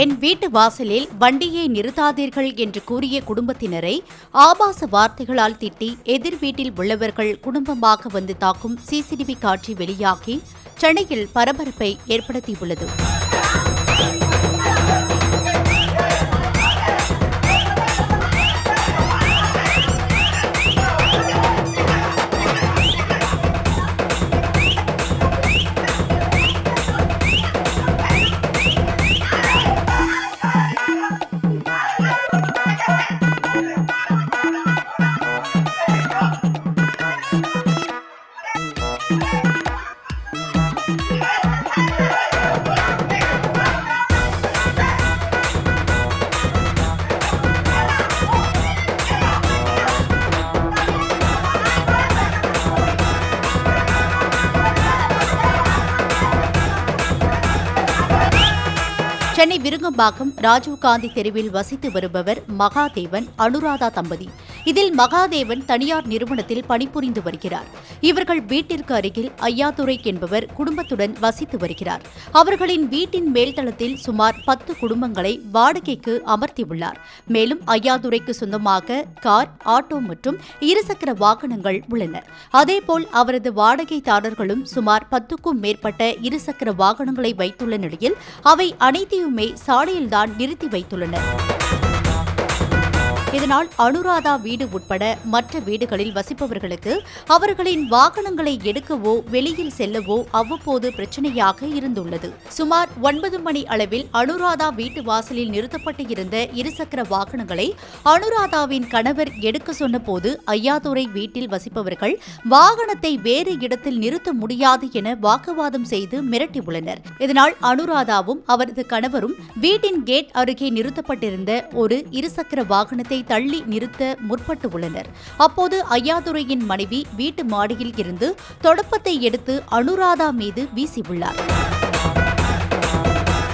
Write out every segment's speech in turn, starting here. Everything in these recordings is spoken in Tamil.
என் வீட்டு வாசலில் வண்டியை நிறுத்தாதீர்கள் என்று கூறிய குடும்பத்தினரை ஆபாச வார்த்தைகளால் திட்டி எதிர் வீட்டில் உள்ளவர்கள் குடும்பமாக வந்து தாக்கும் சிசிடிவி காட்சி வெளியாகி சென்னையில் பரபரப்பை ஏற்படுத்தியுள்ளது. Bye. சென்னை விருங்கம்பாக்கம் ராஜீவ்காந்தி தெருவில் வசித்து வருபவர் மகாதேவன் அனுராதா தம்பதி. இதில் மகாதேவன் தனியார் நிறுவனத்தில் பணிபுரிந்து வருகிறார். இவர்கள் வீட்டிற்கு அருகில் ஐயாதுரை என்பவர் குடும்பத்துடன் வசித்து வருகிறார். அவர்களின் வீட்டின் மேல்தளத்தில் சுமார் பத்து குடும்பங்களை வாடகைக்கு அமர்த்தியுள்ளார். மேலும் ஐயாதுரைக்கு சொந்தமாக கார் ஆட்டோ மற்றும் இருசக்கர வாகனங்கள் உள்ளன. அதேபோல் அவரது வாடகைதாரர்களும் சுமார் பத்துக்கும் மேற்பட்ட இருசக்கர வாகனங்களை வைத்துள்ள நிலையில் அவை அனைத்தையும் சாலையில்தான் நிறுத்தி வைத்துள்ளனர். இதனால் அனுராதா வீடு உட்பட மற்ற வீடுகளில் வசிப்பவர்களுக்கு அவர்களின் வாகனங்களை எடுக்கவோ வெளியில் செல்லவோ அவ்வப்போது பிரச்சனையாக இருந்துள்ளது. சுமார் ஒன்பது மணி அளவில் அனுராதா வீட்டு வாசலில் நிறுத்தப்பட்டு இருந்த இருசக்கர வாகனங்களை அனுராதாவின் கணவர் எடுக்க சொன்னபோது ஐயாதுரை வீட்டில் வசிப்பவர்கள் வாகனத்தை வேறு இடத்தில் நிறுத்த முடியாது என வாக்குவாதம் செய்து மிரட்டியுள்ளனர். இதனால் அனுராதாவும் அவரது கணவரும் வீட்டின் கேட் அருகே நிறுத்தப்பட்டிருந்த ஒரு இருசக்கர வாகனத்தை தள்ளி நிறுத்த முற்பட்டு உள்ளனர். அப்போது ஐயாதுரையின் மனைவி வீட்டு மாடியில் இருந்து தொடப்பத்தை எடுத்து அனுராதா மீது வீசியுள்ளார்.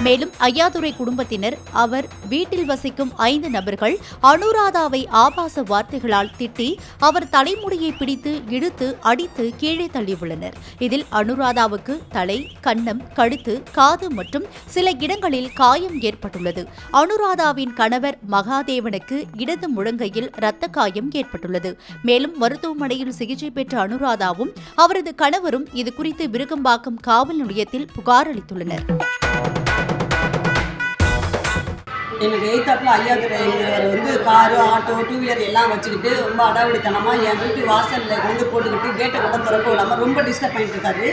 மேலும் ஐயாதுரை குடும்பத்தினர் அவர் வீட்டில் வசிக்கும் ஐந்து நபர்கள் அனுராதாவை ஆபாச வார்த்தைகளால் திட்டி அவர் தலைமுடியை பிடித்து இழுத்து அடித்து கீழே தள்ளியுள்ளனர். இதில் அனுராதாவுக்கு தலை கன்னம் கழுத்து காது மற்றும் சில இடங்களில் காயம் ஏற்பட்டுள்ளது. அனுராதாவின் கணவர் மகாதேவனுக்கு இடது முழங்கையில் இரத்த காயம் ஏற்பட்டுள்ளது. மேலும் மருத்துவமனையில் சிகிச்சை பெற்ற அனுராதாவும் அவரது கணவரும் இதுகுறித்து விருகம்பாக்கம் காவல் நிலையத்தில் புகார் அளித்துள்ளனர். எனக்கு எய்த்தாப்பில் ஐயாதுரைங்கிறவர் வந்து காரு ஆட்டோ டூ வீலர் எல்லாம் வச்சுக்கிட்டு ரொம்ப அடாவடித்தனமாக என் வீட்டு வாசலில் வந்து போட்டுக்கிட்டு கேட்டை கூட திறக்க விடாமல் ரொம்ப டிஸ்டர்ப் பண்ணிட்டு இருக்காரு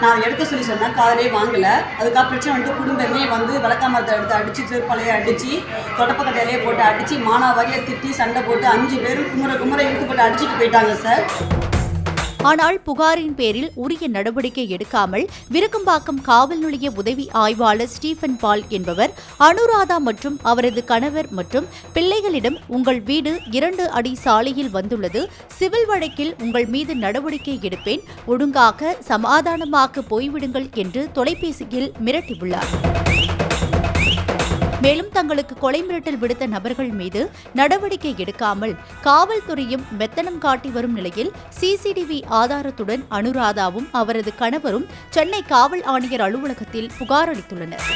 நான் அதை எடுக்க சொல்லி சொன்னேன் காதலே வாங்கலை. அதுக்காக பிரச்சனை வந்துட்டு குடும்பமே வந்து விளக்காமரத்தை எடுத்து அடித்து செருப்பாலையை அடித்து தொடப்பக்கட்டையிலே போட்டு அடித்து மானாவாரியாக திட்டி சண்டை போட்டு அஞ்சு பேரும் குமுறை குமுறை இழுத்து போட்டு அடிச்சுட்டு போயிட்டாங்க சார். ஆனால் புகாரின் பேரில் உரிய நடவடிக்கை எடுக்காமல் விருக்கம்பாக்கம் காவல் நிலைய உதவி ஆய்வாளர் ஸ்டீஃபன் பால் என்பவர் அனுராதா மற்றும் அவரது கணவர் மற்றும் பிள்ளைகளிடம் உங்கள் வீடு இரண்டு அடி சாலையில் வந்துள்ளது சிவில் வழக்கில் உங்கள் மீது நடவடிக்கை எடுப்பேன் ஒழுங்காக சமாதானமாக போய்விடுங்கள் என்று தொலைபேசியில் மிரட்டியுள்ளார். மேலும் தங்களுக்கு கொலை மிரட்டல் விடுத்த நபர்கள் மீது நடவடிக்கை எடுக்காமல் காவல்துறையும் மெத்தனம் காட்டி வரும் நிலையில் சிசிடிவி ஆதாரத்துடன் அனுராதாவும் அவரது கணவரும் சென்னை காவல் ஆணையர் அலுவலகத்தில் புகார் அளித்துள்ளனர்.